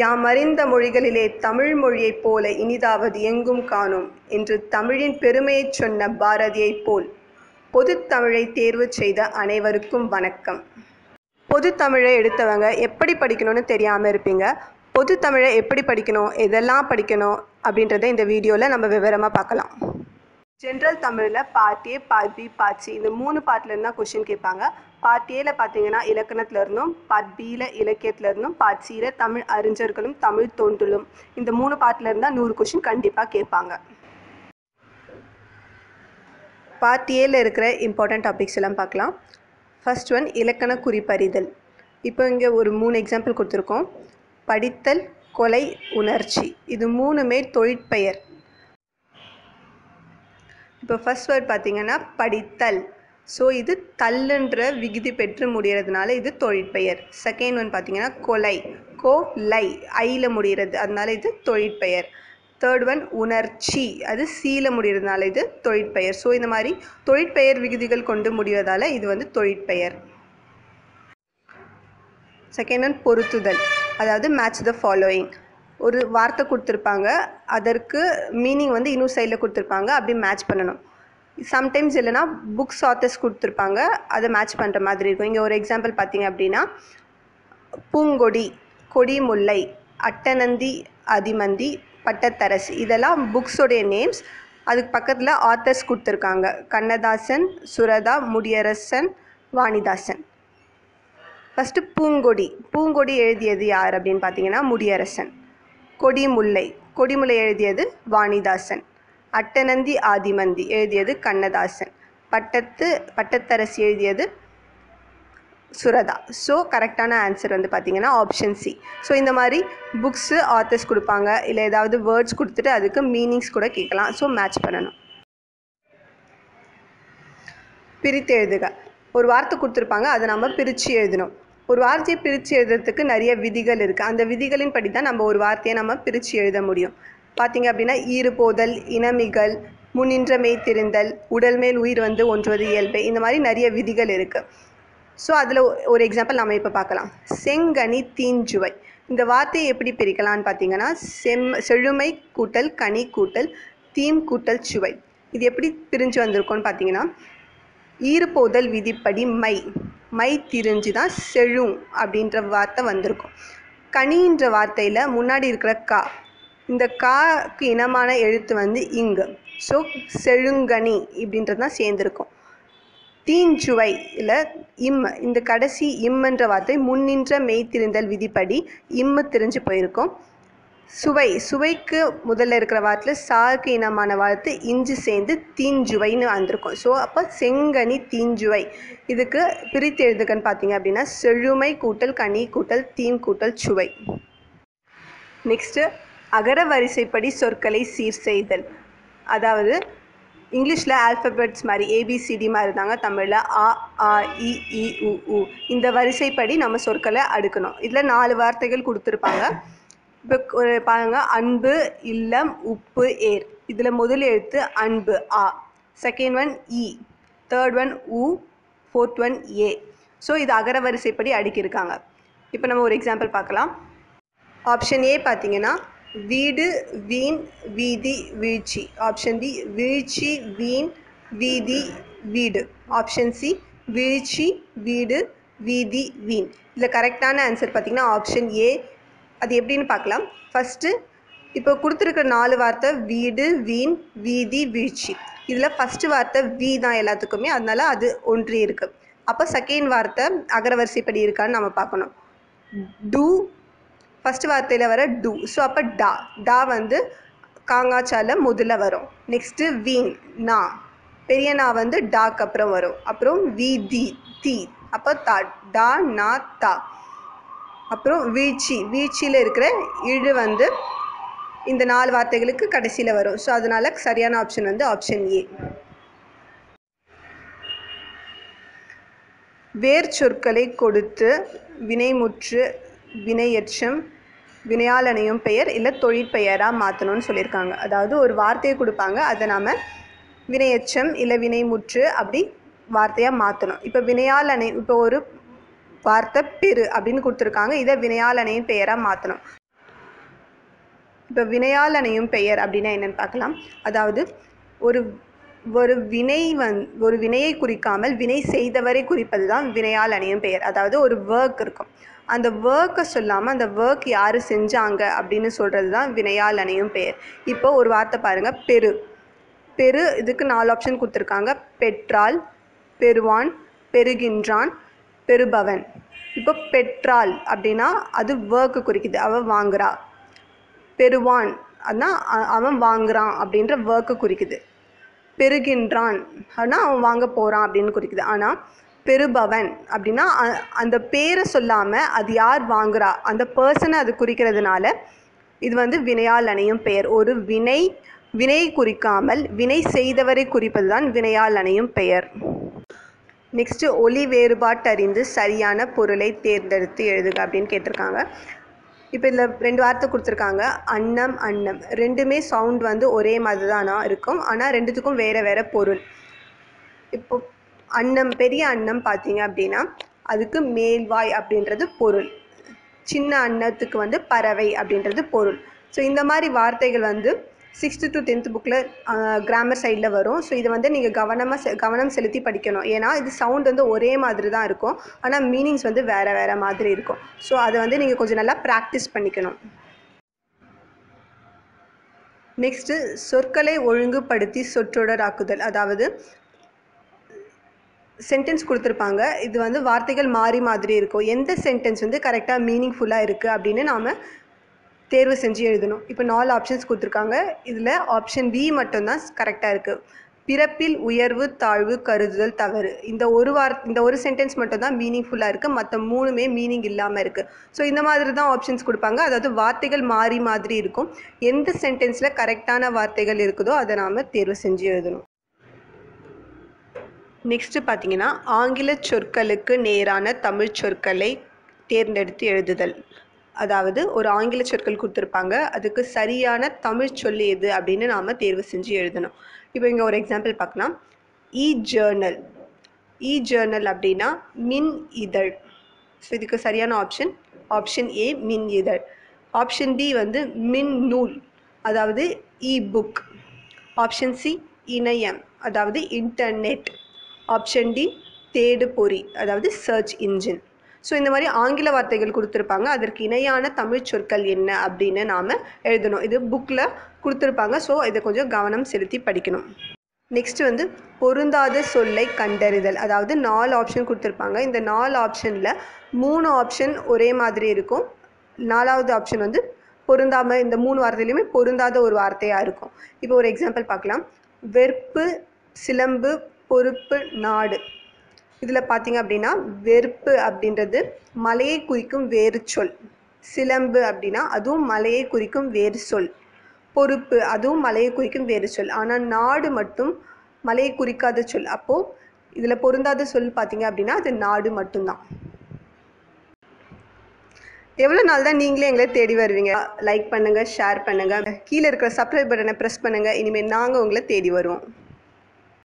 யாம் அறிந்த மொழிகளிலே தமிழ் மொழியைப் போல இனிதாவது எங்கும் காணோம் என்று தமிழின் பெருமையைச் சொன்ன பாரதியைப் போல் பொதுத்தமிழை தேர்வு செய்த அனைவருக்கும் வணக்கம். பொதுத்தமிழை எடுத்தவங்க எப்படி படிக்கணும்னு தெரியாமல் இருப்பீங்க. பொதுத்தமிழை எப்படி படிக்கணும் எதெல்லாம் படிக்கணும் அப்படின்றத இந்த வீடியோவில் நம்ம விவரமாக பார்க்கலாம். ஜென்ரல் தமிழில் part A part B part C இந்த மூணு பார்ட்லேருந்து தான் கொஷின் கேட்பாங்க. பார்ட் ஏல பார்த்தீங்கன்னா இலக்கணத்துல இருந்தும் பார்ட் பியில இலக்கியத்துல இருந்தும் பார்ட் சியில் தமிழ் அறிஞர்களும் தமிழ் தோன்றலும் இந்த மூணு பார்ட்ல இருந்தால் நூறு கொஷின் கண்டிப்பாக கேட்பாங்க. பார்ட் ஏல இருக்கிற இம்பார்ட்டன்ட் டாபிக்ஸ் எல்லாம் பார்க்கலாம். ஃபர்ஸ்ட் ஒன் இலக்கண குறிப்பறிதல். இப்போ இங்கே ஒரு மூணு எக்ஸாம்பிள் கொடுத்துருக்கோம். படித்தல் கொலை உணர்ச்சி. இது மூணுமே தொழிற்பெயர். இப்போ ஃபர்ஸ்ட் வேர்ட் பார்த்தீங்கன்னா படித்தல். ஸோ இது தல்லுன்ற விகுதி பெற்று முடிகிறதுனால இது தொழிற்பெயர். செகண்ட் ஒன் பார்த்தீங்கன்னா கொலை. கோ லை ஐயில் முடிகிறது அதனால இது தொழிற்பெயர். தேர்ட் ஒன் உணர்ச்சி. அது சீல முடிகிறதுனால இது தொழிற்பெயர். ஸோ இந்த மாதிரி தொழிற்பெயர் விகுதிகள் கொண்டு முடிவதால் இது வந்து தொழிற்பெயர். செகண்ட் ஒன் பொருத்துதல். அதாவது மேட்ச் த ஃபாலோயிங் ஒரு வார்த்தை கொடுத்துருப்பாங்க. அதற்கு மீனிங் வந்து இன்னொரு சைடில் கொடுத்துருப்பாங்க. அப்படி மேட்ச் பண்ணணும். சம்டைம்ஸ் இல்லைனா புக்ஸ் ஆத்தர்ஸ் கொடுத்துருப்பாங்க. அதை மேட்ச் பண்ணுற மாதிரி இருக்கும். இங்கே ஒரு எக்ஸாம்பிள் பார்த்தீங்க அப்படின்னா பூங்கொடி கொடி முல்லை அட்டநந்தி அதிமந்தி பட்டத்தரசு. இதெல்லாம் புக்ஸோடைய நேம்ஸ் அதுக்கு பக்கத்தில் ஆத்தர்ஸ் கொடுத்துருக்காங்க. கண்ணதாசன் சுரதா முடியரசன் வாணிதாசன். ஃபஸ்ட்டு பூங்கொடி. பூங்கொடி எழுதியது யார் அப்படின்னு பார்த்தீங்கன்னா முடியரசன். கொடிமுல்லை கொடிமுல்லை எழுதியது வாணிதாசன். அட்டநந்தி ஆதிமந்தி எழுதியது கண்ணதாசன். பட்டத்து பட்டத்தரசி எழுதியது சுரதா. ஸோ கரெக்டான ஆன்சர் வந்து பார்த்தீங்கன்னா ஆப்ஷன் சி ஸோ இந்த மாதிரி புக்ஸு ஆத்தர்ஸ் கொடுப்பாங்க. இல்லை ஏதாவது வேர்ட்ஸ் கொடுத்துட்டு அதுக்கு மீனிங்ஸ் கூட கேட்கலாம். ஸோ மேட்ச் பண்ணணும். பிரித்து எழுதுக. ஒரு வார்த்தை கொடுத்துருப்பாங்க அதை நம்ம பிரித்து எழுதணும். ஒரு வார்த்தையை பிரித்து எழுதுறதுக்கு நிறைய விதிகள் இருக்குது அந்த விதிகளின் படி தான் நம்ம ஒரு வார்த்தையை நம்ம பிரித்து எழுத முடியும். பார்த்தீங்க அப்படின்னா ஈறுபோதல் இனமிகள் முன்னின்ற மெய்த்திருந்தல் உடல் மேல் உயிர் வந்து ஒன்றுவது இயல்பு இந்த மாதிரி நிறைய விதிகள் இருக்குது ஸோ அதில் ஒரு எக்ஸாம்பிள் நம்ம இப்போ பார்க்கலாம். செங்கனி தீஞ்சுவை. இந்த வார்த்தையை எப்படி பிரிக்கலாம்னு பார்த்தீங்கன்னா செம் செழுமை கூட்டல் கனி கூட்டல் தீம் கூட்டல் சுவை. இது எப்படி பிரிஞ்சு வந்திருக்கோன்னு பார்த்தீங்கன்னா ஈறுபோதல் விதிப்படி மை. மை திரிஞ்சு தான் செழும் அப்படின்ற வார்த்தை வந்திருக்கும். கனின்ற வார்த்தையில் முன்னாடி இருக்கிற கா இந்த காக்கு இனமான எழுத்து வந்து இங்கு. ஸோ செழுங்கனி இப்படின்றது தான் சேர்ந்துருக்கும். தீஞ்சுவை இல்லை இம் இந்த கடைசி இம்ன்ற வார்த்தை முன்னின்ற மெய்த்திருந்தல் விதிப்படி இம்மு திரிஞ்சு போயிருக்கும். சுவை சுவைக்கு முதல்ல இருக்கிற வார்த்தையில் சாக்கு இனமான வார்த்தை இஞ்சி சேர்ந்து தீஞ்சுவைன்னு வந்திருக்கும். ஸோ அப்போ செங்கனி தீஞ்சுவை. இதுக்கு பிரித்து எழுதுகன்னு பார்த்தீங்க அப்படின்னா செழுமை கூட்டல் கனி கூட்டல் தீம் கூட்டல் சுவை. நெக்ஸ்ட்டு அகர வரிசைப்படி சொற்களை சீர் செய்தல். அதாவது இங்கிலீஷில் ஆல்ஃபபெட்ஸ் மாதிரி ஏபிசிடி மாதிரி தாங்க தமிழில் ஆ ஆ இ இ உ உ. இந்த வரிசைப்படி நம்ம சொற்களை அடுக்கணும். இதில் நாலு வார்த்தைகள் கொடுத்துருப்பாங்க. இப்போ ஒரு பாருங்க அன்பு இல்லம் உப்பு ஏர். இதில் முதல் எழுத்து அன்பு ஆ செகண்ட் ஒன் இ. தேர்ட் ஒன் உ. ஃபோர்த் ஒன் ஏ. ஸோ இது அகர வரிசைப்படி அடுக்கியிருக்காங்க. இப்போ நம்ம ஒரு எக்ஸாம்பிள் பார்க்கலாம். ஆப்ஷன் ஏ பார்த்தீங்கன்னா வீடு வீண் வீதி வீழ்ச்சி. ஆப்ஷன் டி வீழ்ச்சி வீண் வீதி வீடு. ஆப்ஷன் சி வீழ்ச்சி வீடு வீதி வீண். இதில் கரெக்டான ஆன்சர் பார்த்தீங்கன்னா ஆப்ஷன் ஏ அது எப்படின்னு பார்க்கலாம். ஃபஸ்ட்டு இப்போ கொடுத்துருக்க நாலு வார்த்தை வீடு வீண் வீதி வீழ்ச்சி. இதில் ஃபஸ்ட்டு வார்த்தை வி தான் எல்லாத்துக்குமே. அதனால அது ஒன்றி இருக்குது அப்போ செகண்ட் வார்த்தை அகரவரிசைப்படி இருக்கான்னு நம்ம பார்க்கணும். டூ ஃபஸ்ட்டு வார்த்தையில் வர டூ. ஸோ அப்போ டா. டா வந்து காங்காச்சால முதல்ல வரும். நெக்ஸ்ட்டு வீண் நா. பெரிய நா வந்து டாக்கு அப்புறம் வரும். அப்புறம் வி தி தி. அப்போ தா டா நா தா. அப்புறம் வீழ்ச்சி. வீழ்ச்சியில் இருக்கிற இழு வந்து இந்த நாலு வார்த்தைகளுக்கு கடைசியில் வரும். ஸோ அதனால் சரியான ஆப்ஷன் வந்து ஆப்ஷன் ஏ வேர் சொற்களை கொடுத்து வினைமுற்று வினையற்றம் வினையாளனையும் பெயர் இல்லை தொழிற்பெயராக மாற்றணும்னு சொல்லியிருக்காங்க அதாவது ஒரு வார்த்தையை கொடுப்பாங்க. அதை நாம் வினையெச்சம் இல்லை வினைமுற்று அப்படி வார்த்தையாக மாற்றணும் இப்போ வினையாளனை இப்போ ஒரு வார்த்தை பெரு அப்படின்னு கொடுத்துருக்காங்க. இதை வினையாளனையும் பெயராக மாற்றணும் இப்போ வினையாளனையும் பெயர் அப்படின்னா என்னென்னு பார்க்கலாம். அதாவது ஒரு ஒரு வினை வந் ஒரு வினையை குறிக்காமல் வினை செய்தவரை குறிப்பது தான் வினையால் அணையும் பெயர். அதாவது ஒரு ஒர்க் இருக்கும். அந்த ஒர்க்கை சொல்லாமல் அந்த ஒர்க் யார் செஞ்சாங்க அப்படின்னு சொல்கிறது தான் வினையால் அணையும் பெயர். இப்போ ஒரு வார்த்தை பாருங்கள் பெரு. பெரு இதுக்கு நாலு ஆப்ஷன் கொடுத்துருக்காங்க. பெற்றால் பெறுவான் பெறுகின்றான் பெறுபவன். இப்போ பெற்றால் அப்படின்னா அது ஒர்க்கு குறிக்குது. அவன் வாங்குறா. பெறுவான். அதுனா அவன் வாங்குறான் அப்படின்ற ஒர்க்கு குறிக்குது. பெறுகின்றான். அப்படின்னா அவன் வாங்க போகிறான் அப்படின்னு குறிக்குது. ஆனால் பெறுபவன் அப்படின்னா அ- அந்த பேரை சொல்லாமல் அது யார் வாங்குறா அந்த பர்சனை அது குறிக்கிறதுனால இது வந்து வினையால் அணையும் பெயர். ஒரு வினை வினை குறிக்காமல் வினை செய்தவரை குறிப்பது தான் வினையால் அணையும் பெயர். நெக்ஸ்ட்டு ஒலி வேறுபாட்டறிந்து சரியான பொருளை தேர்ந்தெடுத்து எழுதுக அப்படின்னு கேட்டிருக்காங்க. இப்போ இதில் ரெண்டு வார்த்தை கொடுத்துருக்காங்க. அன்னம் அன்னம். ரெண்டுமே சவுண்ட் வந்து ஒரே மாதிரி தானா இருக்கும். ஆனால் ரெண்டுத்துக்கும் வேறு வேறு பொருள். இப்போ அன்னம் பெரிய அன்னம் பார்த்தீங்க அப்படின்னா அதுக்கு மேல்வாய் அப்படின்றது பொருள். சின்ன அன்னத்துக்கு வந்து பறவை அப்படின்றது பொருள். ஸோ இந்த மாதிரி வார்த்தைகள் வந்து சிக்ஸ்த்து டு டென்த் புக்கில் கிராமர் சைடில் வரும். ஸோ இதை வந்து நீங்கள் கவனமாக செ கவனம் செலுத்தி படிக்கணும். ஏன்னா இது சவுண்ட் வந்து ஒரே மாதிரி தான் இருக்கும். ஆனால் மீனிங்ஸ் வந்து வேறு வேறு மாதிரி இருக்கும். ஸோ அதை வந்து நீங்கள் கொஞ்சம் நல்லா ப்ராக்டிஸ் பண்ணிக்கணும். நெக்ஸ்ட்டு சொற்களை ஒழுங்குபடுத்தி சொற்றொடராக்குதல். அதாவது சென்டென்ஸ் கொடுத்துருப்பாங்க. இது வந்து வார்த்தைகள் மாறி மாதிரி இருக்கும். எந்த சென்டென்ஸ் வந்து கரெக்டாக மீனிங்ஃபுல்லாக இருக்குது அப்படின்னு நாம் தேர்வு செஞ்சு எழுதணும். இப்போ நாலு ஆப்ஷன்ஸ் கொடுத்துருக்காங்க. இதில் ஆப்ஷன் பி மட்டும்தான் கரெக்டாக இருக்குது பிறப்பில் உயர்வு தாழ்வு கருதுதல் தவறு. இந்த ஒரு வார இந்த ஒரு சென்டென்ஸ் மட்டும் தான் மீனிங்ஃபுல்லாக இருக்குது மற்ற மூணுமே மீனிங் இல்லாமல் இருக்குது ஸோ இந்த மாதிரி தான் ஆப்ஷன்ஸ் கொடுப்பாங்க. அதாவது வார்த்தைகள் மாறி மாதிரி இருக்கும். எந்த சென்டென்ஸில் கரெக்டான வார்த்தைகள் இருக்குதோ அதை நாம் தேர்வு செஞ்சு எழுதணும். நெக்ஸ்ட்டு பார்த்தீங்கன்னா ஆங்கில சொற்களுக்கு நேரான தமிழ் சொற்களை தேர்ந்தெடுத்து எழுதுதல். அதாவது ஒரு ஆங்கில சொற்கள் கொடுத்துருப்பாங்க. அதுக்கு சரியான தமிழ் சொல் எது அப்படின்னு நாம் தேர்வு செஞ்சு எழுதணும். இப்போ இங்கே ஒரு எக்ஸாம்பிள் பார்க்கலாம். இ ஜேர்னல் இ ஜேர்னல் அப்படின்னா மின் இதழ். ஸோ இதுக்கு சரியான ஆப்ஷன் ஆப்ஷன் ஏ மின் இதழ். ஆப்ஷன் டி வந்து மின் நூல். அதாவது இ புக் ஆப்ஷன் சி இணையம். அதாவது இன்டர்நெட் ஆப்ஷன் டி தேடு பொறி அதாவது சர்ச் இன்ஜின் ஸோ இந்த மாதிரி ஆங்கில வார்த்தைகள் கொடுத்துருப்பாங்க. அதற்கு இணையான தமிழ் சொற்கள் என்ன அப்படின்னு நாம் எழுதணும். இது புக்கில் கொடுத்துருப்பாங்க. ஸோ இதை கொஞ்சம் கவனம் செலுத்தி படிக்கணும். நெக்ஸ்ட் வந்து பொருந்தாத சொல்லை கண்டறிதல். அதாவது நாலு ஆப்ஷன் கொடுத்துருப்பாங்க. இந்த நாலு ஆப்ஷனில் மூணு ஆப்ஷன் ஒரே மாதிரி இருக்கும். நாலாவது ஆப்ஷன் வந்து பொருந்தாமல் இந்த மூணு வார்த்தையிலுமே பொருந்தாத ஒரு வார்த்தையாக இருக்கும். இப்போ ஒரு எக்ஸாம்பிள் பார்க்கலாம். வெறுப்பு சிலம்பு பொறுப்பு நாடு. இதில் பார்த்தீங்க அப்படின்னா வெறுப்பு அப்படின்றது மலையை குறிக்கும் வேறு சொல். சிலம்பு அப்படின்னா அதுவும் மலையை குறிக்கும் வேறு சொல். பொறுப்பு அதுவும் மலையை குறிக்கும் வேறு சொல். ஆனால் நாடு மட்டும் மலையை குறிக்காத சொல். அப்போது இதில் பொருந்தாத சொல் பார்த்தீங்க அப்படின்னா அது நாடு மட்டும்தான். எவ்வளோ நாள் தான் நீங்களே எங்களை தேடி வருவீங்க? லைக் பண்ணுங்கள் ஷேர் பண்ணுங்கள் கீழே இருக்கிற சப்ஸ்கிரைப் பட்டனை ப்ரெஸ் பண்ணுங்கள் இனிமேல் நாங்கள் உங்களை தேடி வருவோம்.